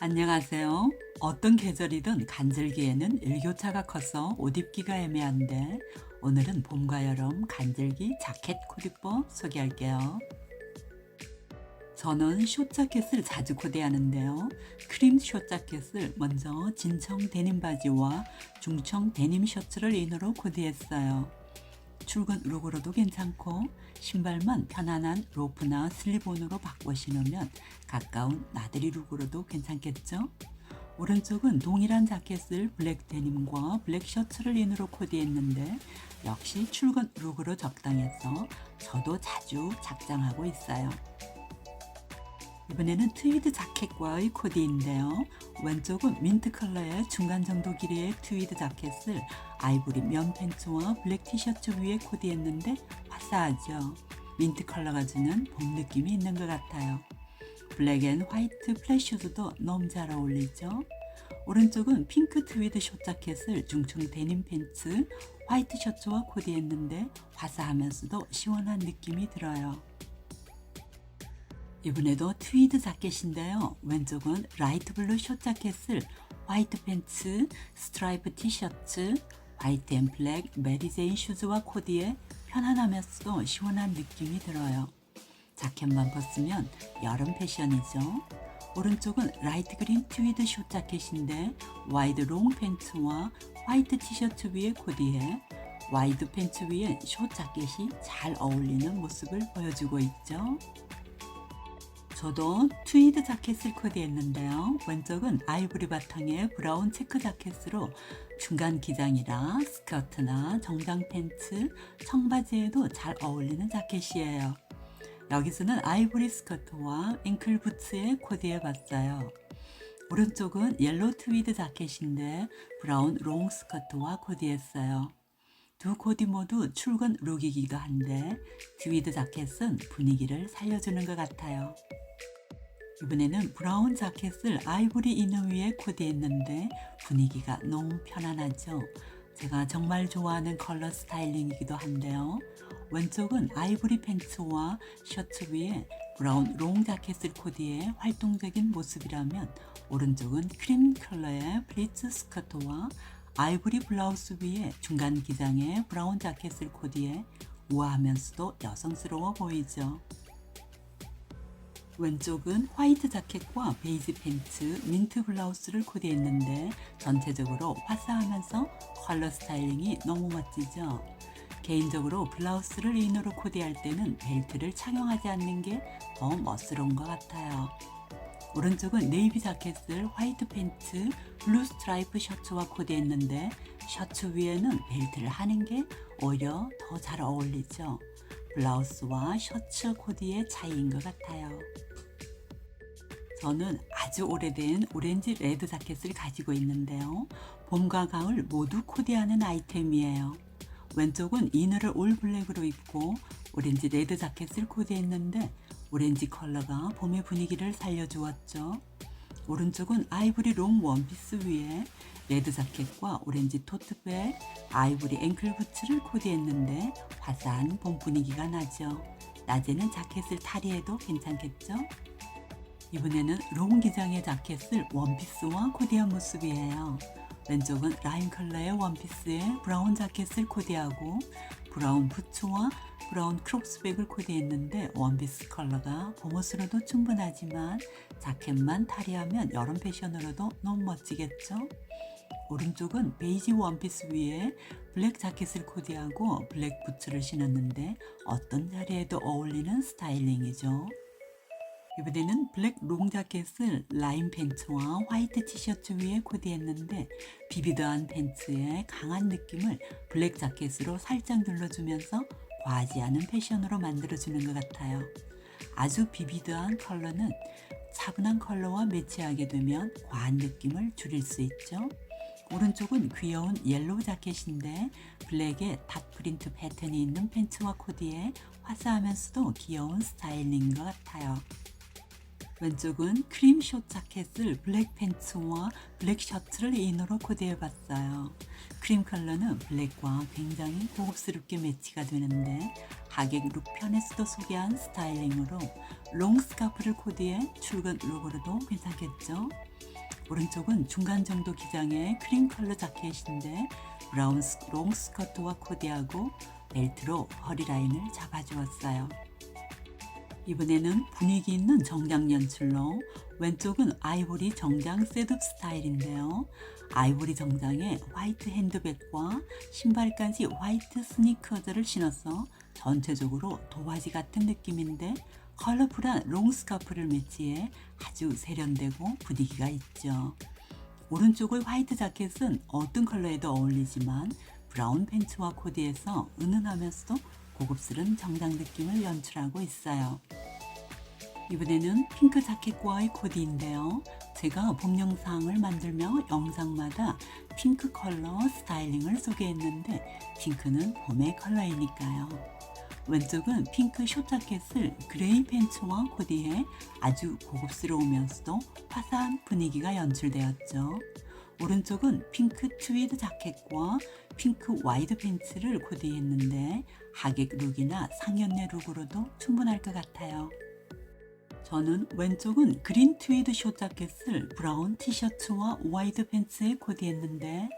안녕하세요. 어떤 계절이든 간절기에는 일교차가 커서 옷 입기가 애매한데 오늘은 봄과 여름 간절기 자켓 코디법 소개할게요. 저는 숏 자켓을 자주 코디하는데요. 크림 숏 자켓을 먼저 진청 데님 바지와 중청 데님 셔츠를 인으로 코디했어요. 출근 룩으로도 괜찮고 신발만 편안한 로프나 슬립온으로 바꿔 신으면 가까운 나들이 룩으로도 괜찮겠죠? 오른쪽은 동일한 자켓을 블랙 데님과 블랙 셔츠를 인으로 코디했는데 역시 출근 룩으로 적당해서 저도 자주 작장하고 있어요. 이번에는 트위드 자켓과의 코디인데요. 왼쪽은 민트 컬러의 중간 정도 길이의 트위드 자켓을 아이보리 면 팬츠와 블랙 티셔츠 위에 코디했는데 화사하죠. 민트 컬러가 주는 봄 느낌이 있는 것 같아요. 블랙 앤 화이트 플래슈즈도 너무 잘 어울리죠. 오른쪽은 핑크 트위드 숏 자켓을 중청 데님 팬츠, 화이트 셔츠와 코디했는데 화사하면서도 시원한 느낌이 들어요. 이번에도 트위드 자켓인데요. 왼쪽은 라이트 블루 숏 자켓을 화이트 팬츠, 스트라이프 티셔츠, 화이트 앤 블랙 메리제인 슈즈와 코디에 편안하면서도 시원한 느낌이 들어요. 자켓만 벗으면 여름 패션이죠. 오른쪽은 라이트 그린 트위드 숏 자켓인데 와이드 롱 팬츠와 화이트 티셔츠 위에 코디해 와이드 팬츠 위에 숏 자켓이 잘 어울리는 모습을 보여주고 있죠. 저도 트위드 자켓을 코디했는데요. 왼쪽은 아이보리 바탕의 브라운 체크 자켓으로 중간 기장이라 스커트나 정장 팬츠, 청바지에도 잘 어울리는 자켓이에요. 여기서는 아이보리 스커트와 앵클 부츠에 코디해 봤어요. 오른쪽은 옐로 트위드 자켓인데 브라운 롱 스커트와 코디했어요. 두 코디 모두 출근 룩이기도 한데 트위드 자켓은 분위기를 살려주는 것 같아요. 이번에는 브라운 자켓을 아이보리 이너 위에 코디했는데 분위기가 너무 편안하죠. 제가 정말 좋아하는 컬러 스타일링이기도 한데요. 왼쪽은 아이보리 팬츠와 셔츠 위에 브라운 롱 자켓을 코디해 활동적인 모습이라면 오른쪽은 크림 컬러의 플리츠 스커트와 아이보리 블라우스 위에 중간 기장의 브라운 자켓을 코디해 우아하면서도 여성스러워 보이죠. 왼쪽은 화이트 자켓과 베이지 팬츠, 민트 블라우스를 코디했는데 전체적으로 화사하면서 컬러 스타일링이 너무 멋지죠. 개인적으로 블라우스를 이너로 코디할 때는 벨트를 착용하지 않는 게 더 멋스러운 것 같아요. 오른쪽은 네이비 자켓을 화이트 팬츠, 블루 스트라이프 셔츠와 코디했는데 셔츠 위에는 벨트를 하는 게 오히려 더 잘 어울리죠. 블라우스와 셔츠 코디의 차이인 것 같아요. 저는 아주 오래된 오렌지 레드 자켓을 가지고 있는데요. 봄과 가을 모두 코디하는 아이템이에요. 왼쪽은 이너를 올 블랙으로 입고 오렌지 레드 자켓을 코디했는데 오렌지 컬러가 봄의 분위기를 살려주었죠. 오른쪽은 아이보리 롱 원피스 위에 레드 자켓과 오렌지 토트백, 아이보리 앵클 부츠를 코디했는데 화사한 봄 분위기가 나죠. 낮에는 자켓을 탈의해도 괜찮겠죠? 이번에는 롱 기장의 자켓을 원피스와 코디한 모습이에요. 왼쪽은 라임 컬러의 원피스에 브라운 자켓을 코디하고 브라운 부츠와 브라운 크롭스백을 코디했는데 원피스 컬러가 봄옷으로도 충분하지만 자켓만 탈의하면 여름 패션으로도 너무 멋지겠죠? 오른쪽은 베이지 원피스 위에 블랙 자켓을 코디하고 블랙 부츠를 신었는데 어떤 자리에도 어울리는 스타일링이죠. 이번에는 블랙 롱 자켓을 라인 팬츠와 화이트 티셔츠 위에 코디했는데 비비드한 팬츠의 강한 느낌을 블랙 자켓으로 살짝 눌러주면서 과하지 않은 패션으로 만들어주는 것 같아요. 아주 비비드한 컬러는 차분한 컬러와 매치하게 되면 과한 느낌을 줄일 수 있죠. 오른쪽은 귀여운 옐로우 자켓인데 블랙에 닷 프린트 패턴이 있는 팬츠와 코디에 화사하면서도 귀여운 스타일링인 것 같아요. 왼쪽은 크림 숏 자켓을 블랙 팬츠와 블랙 셔츠를 이너로 코디해봤어요. 크림 컬러는 블랙과 굉장히 고급스럽게 매치가 되는데 하객 룩 편에서도 소개한 스타일링으로 롱 스카프를 코디해 출근 룩으로도 괜찮겠죠? 오른쪽은 중간 정도 기장의 크림 컬러 자켓인데 브라운 스- 롱 스커트와 코디하고 벨트로 허리 라인을 잡아주었어요. 이번에는 분위기 있는 정장 연출로 왼쪽은 아이보리 정장 셋업 스타일인데요. 아이보리 정장에 화이트 핸드백과 신발까지 화이트 스니커즈를 신어서 전체적으로 도화지 같은 느낌인데 컬러풀한 롱 스카프를 매치해 아주 세련되고 분위기가 있죠. 오른쪽의 화이트 자켓은 어떤 컬러에도 어울리지만 브라운 팬츠와 코디에서 은은하면서도 고급스러운 정장 느낌을 연출하고 있어요. 이번에는 핑크 자켓과의 코디인데요. 제가 봄 영상을 만들며 영상마다 핑크 컬러 스타일링을 소개했는데 핑크는 봄의 컬러이니까요. 왼쪽은 핑크 숏 자켓을 그레이 팬츠와 코디해 아주 고급스러우면서도 화사한 분위기가 연출되었죠. 오른쪽은 핑크 트위드 자켓과 핑크 와이드 팬츠를 코디했는데 하객 룩이나 상견례 룩으로도 충분할 것 같아요. 저는 왼쪽은 그린 트위드 숏 자켓을 브라운 티셔츠와 와이드 팬츠에 코디했는데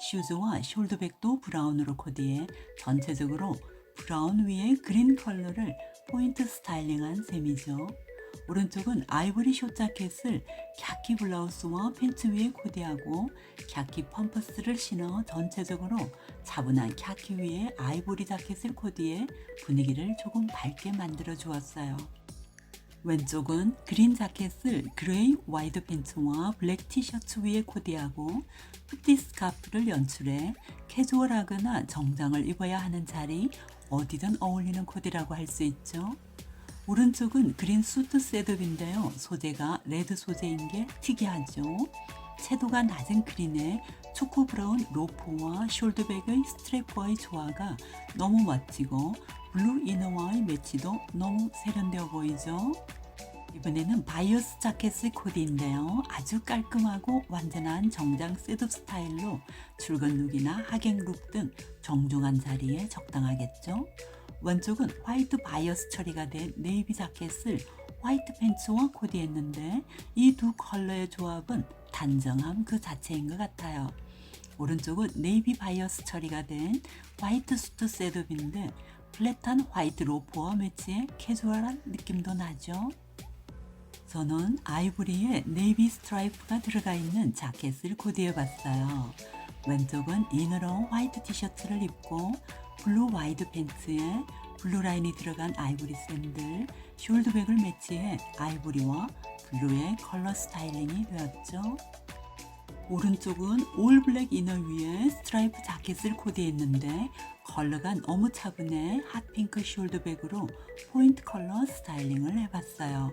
슈즈와 숄더백도 브라운으로 코디해 전체적으로 브라운 위에 그린 컬러를 포인트 스타일링한 셈이죠. 오른쪽은 아이보리 숏 자켓을 캬키 블라우스와 팬츠 위에 코디하고 캬키 펌퍼스를 신어 전체적으로 차분한 캬키 위에 아이보리 자켓을 코디해 분위기를 조금 밝게 만들어 주었어요. 왼쪽은 그린 자켓을 그레이 와이드 팬츠와 블랙 티셔츠 위에 코디하고 후디 스카프를 연출해 캐주얼하거나 정장을 입어야 하는 자리 어디든 어울리는 코디라고 할 수 있죠. 오른쪽은 그린 수트 셋업인데요. 소재가 레드 소재인 게 특이하죠. 채도가 낮은 그린에 초코 브라운 로프와 숄더백의 스트랩과의 조화가 너무 멋지고 블루 이너와의 매치도 너무 세련되어 보이죠. 이번에는 바이어스 자켓의 코디인데요. 아주 깔끔하고 완전한 정장 셋업 스타일로 출근 룩이나 하객 룩 등 정중한 자리에 적당하겠죠. 왼쪽은 화이트 바이어스 처리가 된 네이비 자켓을 화이트 팬츠와 코디했는데 이 두 컬러의 조합은 단정함 그 자체인 것 같아요. 오른쪽은 네이비 바이어스 처리가 된 화이트 수트 셋업인데 플랫한 화이트 로퍼와 매치해 캐주얼한 느낌도 나죠. 저는 아이보리에 네이비 스트라이프가 들어가 있는 자켓을 코디해 봤어요. 왼쪽은 이너로 화이트 티셔츠를 입고 블루 와이드 팬츠에 블루 라인이 들어간 아이보리 샌들, 숄더백을 매치해 아이보리와 블루의 컬러 스타일링이 되었죠. 오른쪽은 올 블랙 이너 위에 스트라이프 자켓을 코디했는데 컬러가 너무 차분해 핫핑크 숄더백으로 포인트 컬러 스타일링을 해봤어요.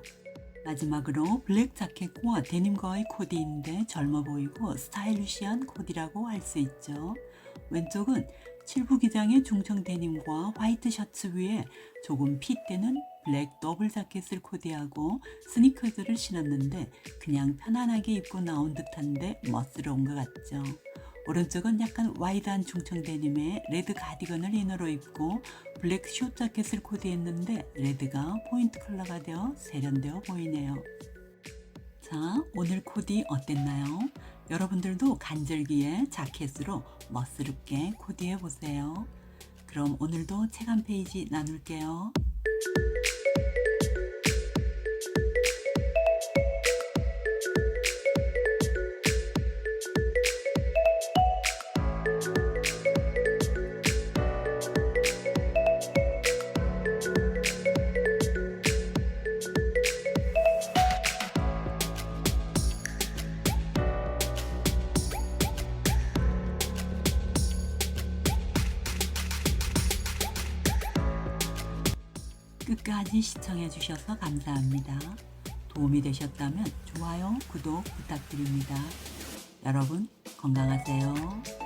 마지막으로 블랙 자켓과 데님과의 코디인데 젊어 보이고 스타일리시한 코디라고 할 수 있죠. 왼쪽은 칠부 기장의 중청 데님과 화이트 셔츠 위에 조금 핏대는 블랙 더블 자켓을 코디하고 스니커즈를 신었는데 그냥 편안하게 입고 나온 듯한데 멋스러운 것 같죠. 오른쪽은 약간 와이드한 중청 데님에 레드 가디건을 이너로 입고 블랙 숏 자켓을 코디했는데 레드가 포인트 컬러가 되어 세련되어 보이네요. 자, 오늘 코디 어땠나요? 여러분들도 간절기에 자켓으로 멋스럽게 코디해 보세요. 그럼 오늘도 책 한 페이지 나눌게요. 끝까지 시청해 주셔서 감사합니다. 도움이 되셨다면 좋아요, 구독 부탁드립니다. 여러분 건강하세요.